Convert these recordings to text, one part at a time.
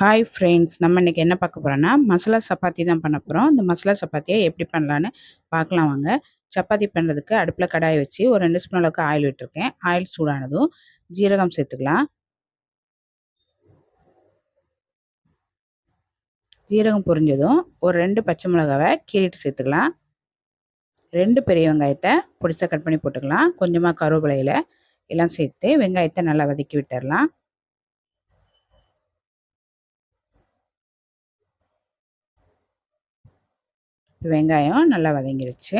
Hi friends நம்ம இன்றைக்கி என்ன பார்க்க போகிறோன்னா மசாலா சப்பாத்தி தான் பண்ண போகிறோம் இந்த மசாலா சப்பாத்தியை எப்படி பண்ணலான்னு பார்க்கலாம் வாங்க. சப்பாத்தி பண்ணுறதுக்கு அடுப்பில் கடாய் வச்சு ஒரு ரெண்டு ஸ்பூன் அளவுக்கு ஆயில் விட்டுருக்கேன். ஆயில் சூடானதும் ஜீரகம் சேர்த்துக்கலாம். ஜீரகம் பொரிஞ்சதும் ஒரு ரெண்டு பச்சை மிளகாவை கீறிட்டு சேர்த்துக்கலாம். ரெண்டு பெரிய வெங்காயத்தை பொடிசாக கட் பண்ணி போட்டுக்கலாம். கொஞ்சமாக கருவேப்பிலையில் எல்லாம் சேர்த்து வெங்காயத்தை நல்லா வதக்கி விட்டுடலாம். வெங்காயம் நல்லா வதங்கிருச்சு.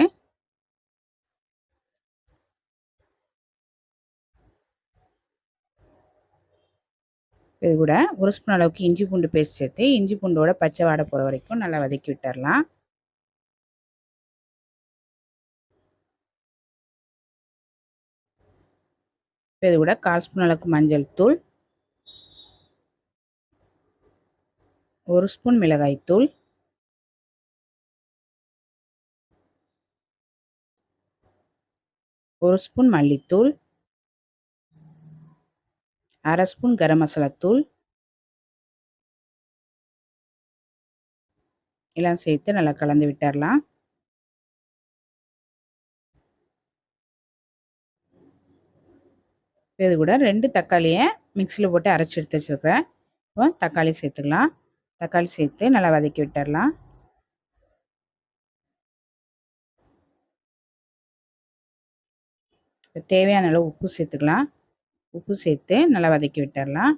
இது கூட ஒரு ஸ்பூன் அளவுக்கு இஞ்சி பூண்டு பேஸ்ட் சேர்த்து இஞ்சி பூண்டோட பச்சை வாடை போகிற வரைக்கும் நல்லா வதக்கி விட்டுடலாம் இது கூட கால் ஸ்பூன் அளவுக்கு மஞ்சள் தூள். ஒரு ஸ்பூன் மிளகாய் தூள். ஒரு ஸ்பூன் மல்லித்தூள் அரை ஸ்பூன் கரம் மசாலாத்தூள் எல்லாம் சேர்த்து நல்லா கலந்து விட்டுடலாம் இது கூட ரெண்டு தக்காளியை மிக்சியில் போட்டு அரைச்சி எடுத்து வச்சுருக்கேன். இப்போ தக்காளி சேர்த்துக்கலாம். தக்காளி சேர்த்து நல்லா வதக்கி விட்டுடலாம் இப்போ தேவையான அளவு உப்பு சேர்த்துக்கலாம். உப்பு சேர்த்து நல்லா வதக்கி விட்டுடலாம்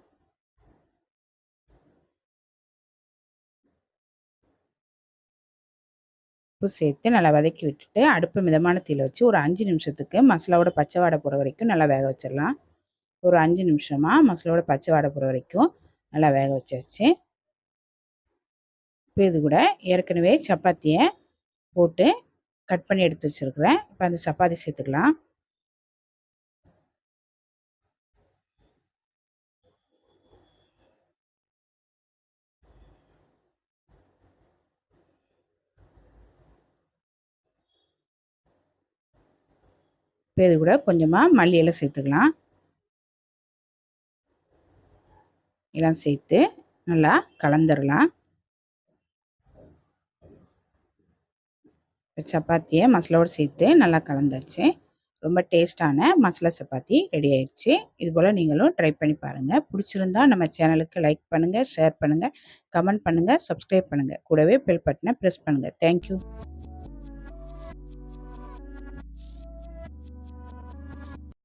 உப்பு சேர்த்து நல்லா வதக்கி விட்டுட்டு அடுப்பு மிதமான தீயில் வச்சு ஒரு அஞ்சு நிமிஷத்துக்கு மசாலாவோட பச்சை வாடை போகிற வரைக்கும் நல்லா வேக வச்சிடலாம். ஒரு அஞ்சு நிமிஷமாக மசாலாவோட பச்சை வாடை போகிற வரைக்கும் நல்லா வேக வச்சாச்சு. இப்போ இது கூட ஏற்கனவே சப்பாத்தியை போட்டு கட் பண்ணி எடுத்து வச்சுருக்குறேன். இப்போ அந்த சப்பாத்தி சேர்த்துக்கலாம். இப்போ இது கூட கொஞ்சமாக மல்லி எல்லாம் சேர்த்துக்கலாம். எல்லாம் சேர்த்து நல்லா கலந்துடலாம் சப்பாத்தியை மசாலாவோடு சேர்த்து நல்லா கலந்தாச்சு. ரொம்ப டேஸ்ட்டான மசாலா சப்பாத்தி ரெடி ஆயிடுச்சு. இது போல் நீங்களும் ட்ரை பண்ணி பாருங்கள் பிடிச்சிருந்தா நம்ம சேனலுக்கு லைக் பண்ணுங்கள் ஷேர் பண்ணுங்கள் கமெண்ட் பண்ணுங்கள் சப்ஸ்கிரைப் பண்ணுங்கள் கூடவே பெல் பட்டனை ப்ரெஸ் பண்ணுங்கள் தேங்க்யூ.